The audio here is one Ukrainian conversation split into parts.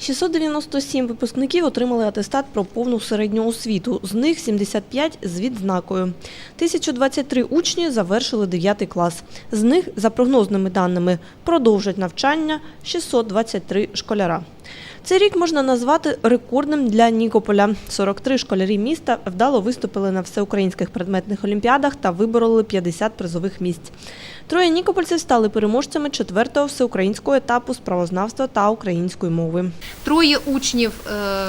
697 випускників отримали атестат про повну середню освіту. З них 75 з відзнакою. 1023 учні завершили 9 клас. З них, за прогнозними даними, продовжать навчання 623 школяра. Цей рік можна назвати рекордним для Нікополя. 43 школярі міста вдало виступили на всеукраїнських предметних олімпіадах та вибороли 50 призових місць. Троє нікопольців стали переможцями четвертого всеукраїнського етапу справознавства та української мови. Троє учнів е,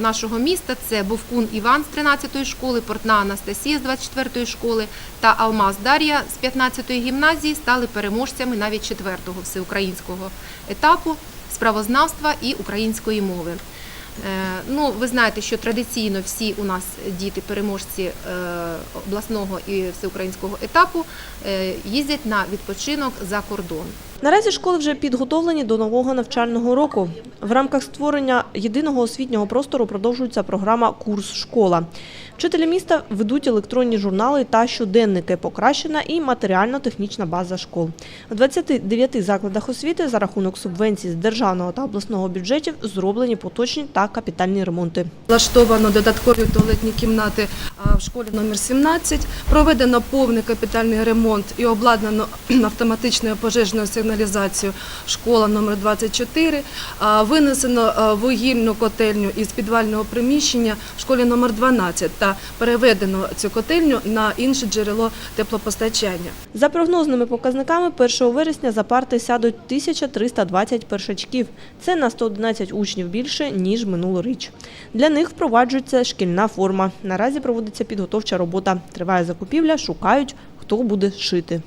нашого міста це Бовкун Іван з 13-ї школи, Портна Анастасія з 24-ї школи та Алмаз Дар'я з 15-ї гімназії стали переможцями навіть четвертого всеукраїнського етапу справознавства і української мови. Е, Ну, ви знаєте, що традиційно всі у нас діти, переможці е, обласного і всеукраїнського етапу, е, їздять на відпочинок за кордон. Наразі школи вже підготовлені до нового навчального року. В рамках створення єдиного освітнього простору продовжується програма Курс школа. Вчителі міста ведуть електронні журнали та щоденники, покращена і матеріально-технічна база школ. В 29 закладах освіти за рахунок субвенцій з державного та обласного бюджетів зроблені поточні та капітальні ремонти. Влаштовано додаткові туалетні кімнати в школі номер 17, проведено повний капітальний ремонт і обладнано автоматичною пожежною сигналізацією школа номер 24, а, винесено вугільну котельню із підвального приміщення в школі номер 12 та переведено цю котельню на інше джерело теплопостачання. За прогнозними показниками 1 вересня за парти сядуть 1320 першачків. Це на 111 учнів більше, ніж минулоріч. Для них впроваджується шкільна форма. Наразі проводиться підготовча робота. Триває закупівля, шукають, хто буде шити.